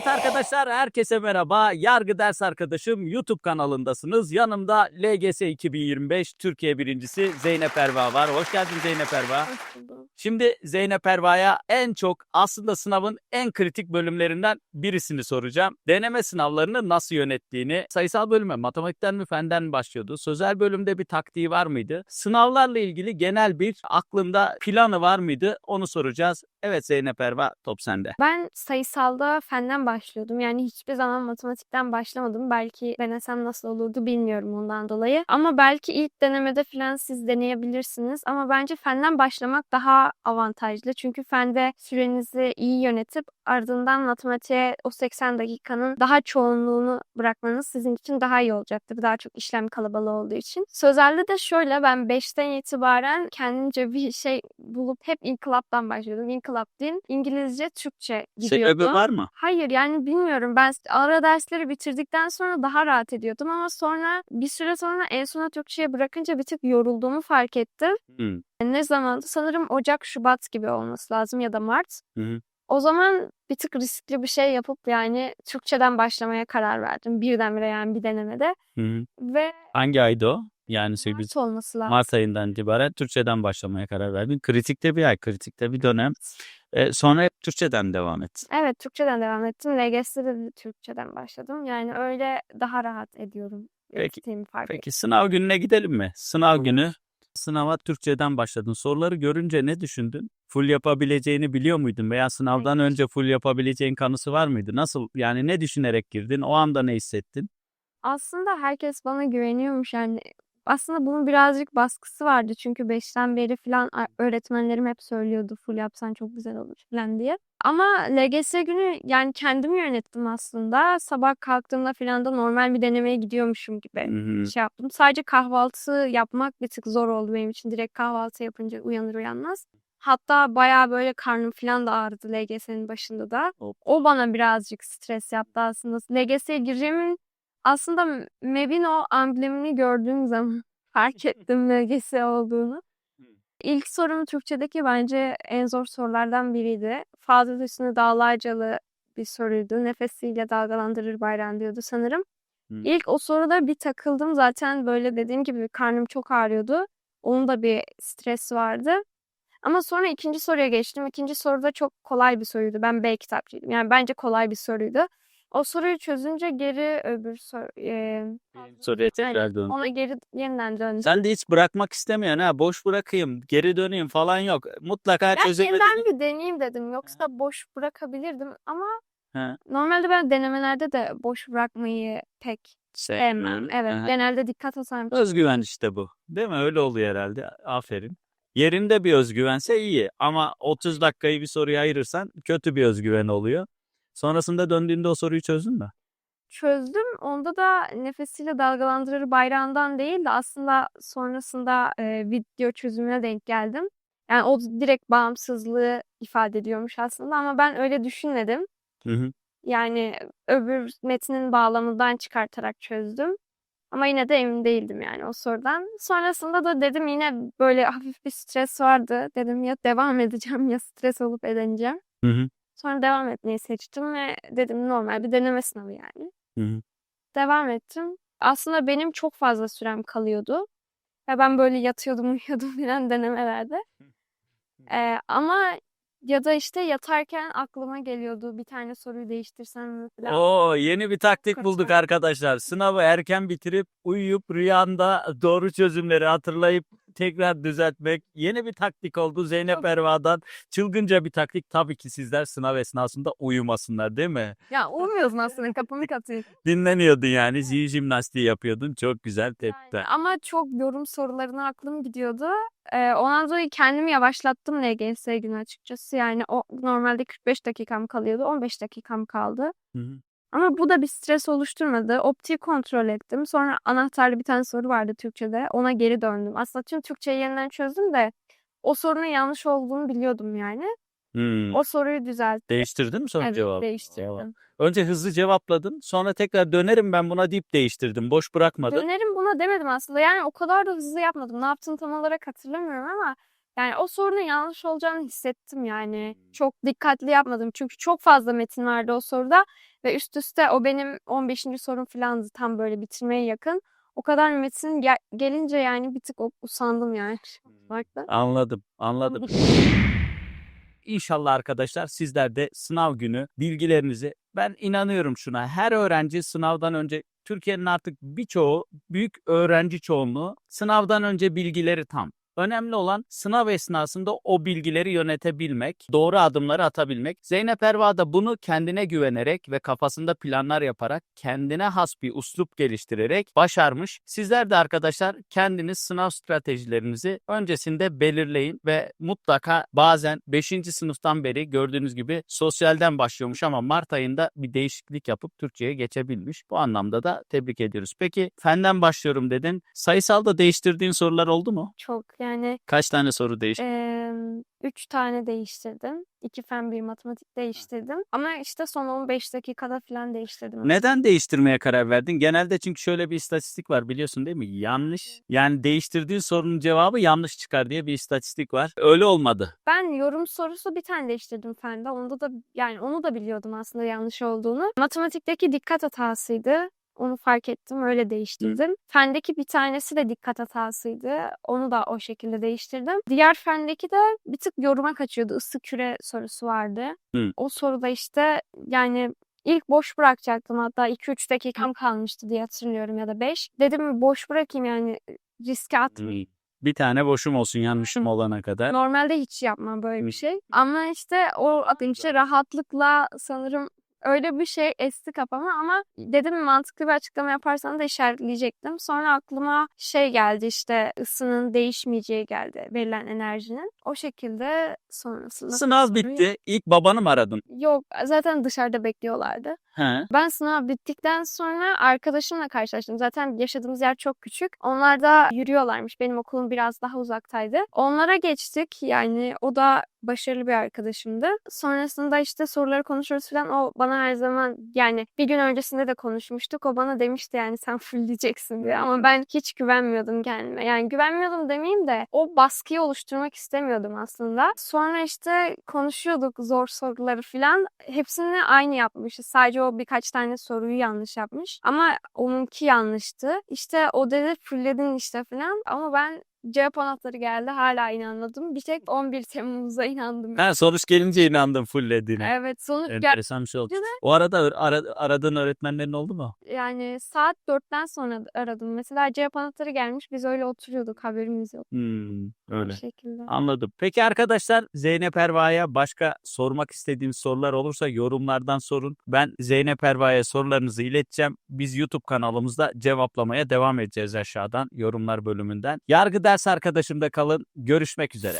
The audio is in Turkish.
Evet arkadaşlar herkese merhaba. Yargı Ders Arkadaşım YouTube kanalındasınız. Yanımda LGS 2025 Türkiye birincisi Zeynep Erva var. Hoş geldin Zeynep Erva. Şimdi Zeynep Erva'ya en çok aslında sınavın en kritik bölümlerinden birisini soracağım. Deneme sınavlarını nasıl yönettiğini, sayısal bölüme matematikten mi fenden mi başlıyordu? Sözel bölümde bir taktiği var mıydı? Sınavlarla ilgili genel bir aklında planı var mıydı? Onu soracağız. Evet Zeynep Erva top sende. Ben sayısalda fenden başlıyordum. Yani hiçbir zaman matematikten başlamadım. Belki denesem nasıl olurdu bilmiyorum ondan dolayı. Ama belki ilk denemede falan siz deneyebilirsiniz. Ama bence fenden başlamak daha avantajlı. Çünkü fende sürenizi iyi yönetip ardından matematiğe o 80 dakikanın daha çoğunluğunu bırakmanız sizin için daha iyi olacaktır. Daha çok işlem kalabalığı olduğu için. Sözelde de şöyle ben 5'ten itibaren kendimce bir şey bulup hep inkılaptan başlıyordum. İnkılap din İngilizce, Türkçe gidiyordu. Sebebi var mı? Hayır yani bilmiyorum. Ben ara dersleri bitirdikten sonra daha rahat ediyordum ama sonra bir süre sonra en sona Türkçe'ye bırakınca bir tık yorulduğumu fark ettim. Hmm. Ne zamandı? Sanırım Ocak, Şubat gibi olması lazım ya da Mart. Hı hı. O zaman bir tık riskli bir şey yapıp yani Türkçeden başlamaya karar verdim. Birdenbire yani bir denemede. Hı hı. Ve Hangi aydı o? Yani sekiz- Mart olması lazım. Mart ayından itibaren Türkçeden başlamaya karar verdin. Kritikte bir ay, kritikte bir dönem. E, sonra hep Türkçeden devam et. Evet Türkçeden devam ettim. LGS'de de Türkçeden başladım. Yani öyle daha rahat ediyorum. Peki- Peki sınav gününe gidelim mi? Sınav günü sınava Türkçeden başladın. Soruları görünce ne düşündün? Full yapabileceğini biliyor muydun? Veya sınavdan Hayır. önce full yapabileceğin kanısı var mıydı? Nasıl yani ne düşünerek girdin? O anda ne hissettin? Aslında herkes bana güveniyormuş yani. Aslında bunun birazcık baskısı vardı çünkü 5'ten beri falan öğretmenlerim hep söylüyordu full yapsan çok güzel olur falan diye. Ama LGS günü yani kendim yönettim aslında. Sabah kalktığımda falan da normal bir denemeye gidiyormuşum gibi Hı hı. şey yaptım. Sadece kahvaltı yapmak bir tık zor oldu benim için. Direkt kahvaltı yapınca uyanır uyanmaz. Hatta bayağı böyle karnım falan da ağrıdı LGS'nin başında da. Hop. O bana birazcık stres yaptı aslında. LGS'ye gireceğimin aslında MEB'in o amblemini gördüğüm zaman fark ettim LGS olduğunu. İlk sorum Türkçedeki bence en zor sorulardan biriydi. Fazıl Hüsnü Dağlarcalı bir soruydu. Nefesiyle dalgalandırır bayrağın diyordu sanırım. Hı. İlk o soruda bir takıldım zaten böyle dediğim gibi karnım çok ağrıyordu. Onun da bir stres vardı. Ama sonra ikinci soruya geçtim. İkinci soruda çok kolay bir soruydu. Ben B kitapçıydım. Yani bence kolay bir soruydu. O soruyu çözünce geri öbür soru... e, Soruya tekrar dön. ona geri yeniden döndüm. Sen de hiç bırakmak istemiyorsun ha. Boş bırakayım, geri döneyim falan yok. Mutlaka Ben yeniden bir deneyeyim dedim. Yoksa boş bırakabilirdim ama Ha. normalde ben denemelerde de boş bırakmayı pek sevmem. Evet, Aha. genelde dikkat atarım. Özgüven işte bu. Değil mi? Öyle oluyor herhalde. Aferin. Yerinde bir özgüvense iyi ama 30 dakikayı bir soruya ayırırsan kötü bir özgüven oluyor. Sonrasında döndüğünde o soruyu çözdün mü? Çözdüm. Onda da nefesiyle dalgalandırır bayrağından değil de aslında sonrasında e, video çözümüne denk geldim. Yani o direkt bağımsızlığı ifade ediyormuş aslında ama ben öyle düşünmedim. Hı hı. Yani öbür metnin bağlamından çıkartarak çözdüm. Ama yine de emin değildim yani o sorudan. Sonrasında da dedim yine böyle hafif bir stres vardı. Dedim ya devam edeceğim ya stres olup edineceğim. Hı hı. Sonra devam etmeyi seçtim ve dedim normal bir deneme sınavı yani. Hı hı. Devam ettim. Aslında benim çok fazla sürem kalıyordu. Ve ben böyle yatıyordum uyuyordum falan denemelerde. Ee, ama ya da işte yatarken aklıma geliyordu bir tane soruyu değiştirsem mi falan. Oo yeni bir taktik Kaçar. bulduk arkadaşlar. Sınavı erken bitirip uyuyup rüyanda doğru çözümleri hatırlayıp tekrar düzeltmek yeni bir taktik oldu Zeynep Erva'dan. Çılgınca bir taktik tabii ki sizler sınav esnasında uyumasınlar değil mi? Ya uyumuyorsun aslında kapımı katıyorsun. Dinleniyordun yani zihin jimnastiği yapıyordun. Çok güzel tepkiler. Ama çok yorum sorularına aklım gidiyordu. Ee, ondan dolayı kendimi yavaşlattım LGS günü açıkçası. Yani o normalde 45 dakikam kalıyordu. 15 dakikam kaldı. Hı hı. Ama bu da bir stres oluşturmadı. Optiği kontrol ettim. Sonra anahtarlı bir tane soru vardı Türkçe'de. Ona geri döndüm. Aslında tüm Türkçeyi yeniden çözdüm de o sorunun yanlış olduğunu biliyordum yani. Hmm. O soruyu düzelttim. Değiştirdin mi sonra Evet, cevabı? değiştirdim. Önce hızlı cevapladın. Sonra tekrar dönerim ben buna deyip değiştirdim. Boş bırakmadın. Dönerim buna demedim aslında. Yani o kadar da hızlı yapmadım. Ne yaptığını tam olarak hatırlamıyorum ama Yani o sorunun yanlış olacağını hissettim yani. Çok dikkatli yapmadım çünkü çok fazla metin vardı o soruda ve üst üste o benim 15. sorum filandı tam böyle bitirmeye yakın. O kadar metin gel- gelince yani bir tık usandım yani. Farklı. Anladım, anladım. İnşallah arkadaşlar sizler de sınav günü bilgilerinizi ben inanıyorum şuna. Her öğrenci sınavdan önce Türkiye'nin artık birçoğu büyük öğrenci çoğunluğu sınavdan önce bilgileri tam. Önemli olan sınav esnasında o bilgileri yönetebilmek, doğru adımları atabilmek. Zeynep Erva da bunu kendine güvenerek ve kafasında planlar yaparak, kendine has bir uslup geliştirerek başarmış. Sizler de arkadaşlar kendiniz sınav stratejilerinizi öncesinde belirleyin ve mutlaka bazen 5. sınıftan beri gördüğünüz gibi sosyalden başlıyormuş ama Mart ayında bir değişiklik yapıp Türkçe'ye geçebilmiş. Bu anlamda da tebrik ediyoruz. Peki fenden başlıyorum dedin. Sayısalda değiştirdiğin sorular oldu mu? Çok yani Kaç tane soru değişti? Emm, 3 tane değiştirdim. 2 fen 1 matematik değiştirdim. Ama işte son 15 dakikada falan değiştirdim. Neden değiştirmeye karar verdin? Genelde çünkü şöyle bir istatistik var biliyorsun değil mi? Yanlış. Yani değiştirdiğin sorunun cevabı yanlış çıkar diye bir istatistik var. Öyle olmadı. Ben yorum sorusu bir tane değiştirdim fende. Onda da yani onu da biliyordum aslında yanlış olduğunu. Matematikteki dikkat hatasıydı. Onu fark ettim. Öyle değiştirdim. Fendeki bir tanesi de dikkat hatasıydı. Onu da o şekilde değiştirdim. Diğer fendeki de bir tık yoruma kaçıyordu. Isı küre sorusu vardı. Hı. O soruda işte yani ilk boş bırakacaktım. Hatta 2-3 dakikam kalmıştı diye hatırlıyorum ya da 5. Dedim boş bırakayım yani riske atmayayım. Bir tane boşum olsun yanlışım olana kadar. Normalde hiç yapmam böyle Hı. bir şey. Ama işte o atınca rahatlıkla sanırım öyle bir şey esti kafama ama dedim mantıklı bir açıklama yaparsan da işaretleyecektim. Sonra aklıma şey geldi işte ısının değişmeyeceği geldi verilen enerjinin. O şekilde sonrasında Sınav bitti. İlk babanı mı aradın? Yok zaten dışarıda bekliyorlardı. He. Ben sınav bittikten sonra arkadaşımla karşılaştım. Zaten yaşadığımız yer çok küçük. Onlar da yürüyorlarmış. Benim okulum biraz daha uzaktaydı. Onlara geçtik. Yani o da başarılı bir arkadaşımdı. Sonrasında işte soruları konuşuyoruz falan. O bana her zaman yani bir gün öncesinde de konuşmuştuk. O bana demişti yani sen fullleyeceksin diye. Ama ben hiç güvenmiyordum kendime. Yani güvenmiyordum demeyeyim de o baskıyı oluşturmak istemiyordum aslında. Sonra işte konuşuyorduk zor soruları falan. Hepsini aynı yapmışız. Sadece o birkaç tane soruyu yanlış yapmış. Ama onunki yanlıştı. İşte o dedi fulledin işte falan. Ama ben cevap anahtarı geldi. Hala inanmadım. Bir tek 11 Temmuz'a inandım. Ha, sonuç gelince inandım fullediğine. Evet sonuç gel- Enteresan bir şey oldu. O arada ö- ara- aradığın öğretmenlerin oldu mu? yani saat 4'ten sonra aradım. Mesela cevap anahtarı gelmiş. Biz öyle oturuyorduk. Haberimiz yok. Hmm, öyle. şekilde. Anladım. Peki arkadaşlar Zeynep Erva'ya başka sormak istediğiniz sorular olursa yorumlardan sorun. Ben Zeynep Erva'ya sorularınızı ileteceğim. Biz YouTube kanalımızda cevaplamaya devam edeceğiz aşağıdan yorumlar bölümünden. Yargı ders arkadaşımda kalın. Görüşmek üzere.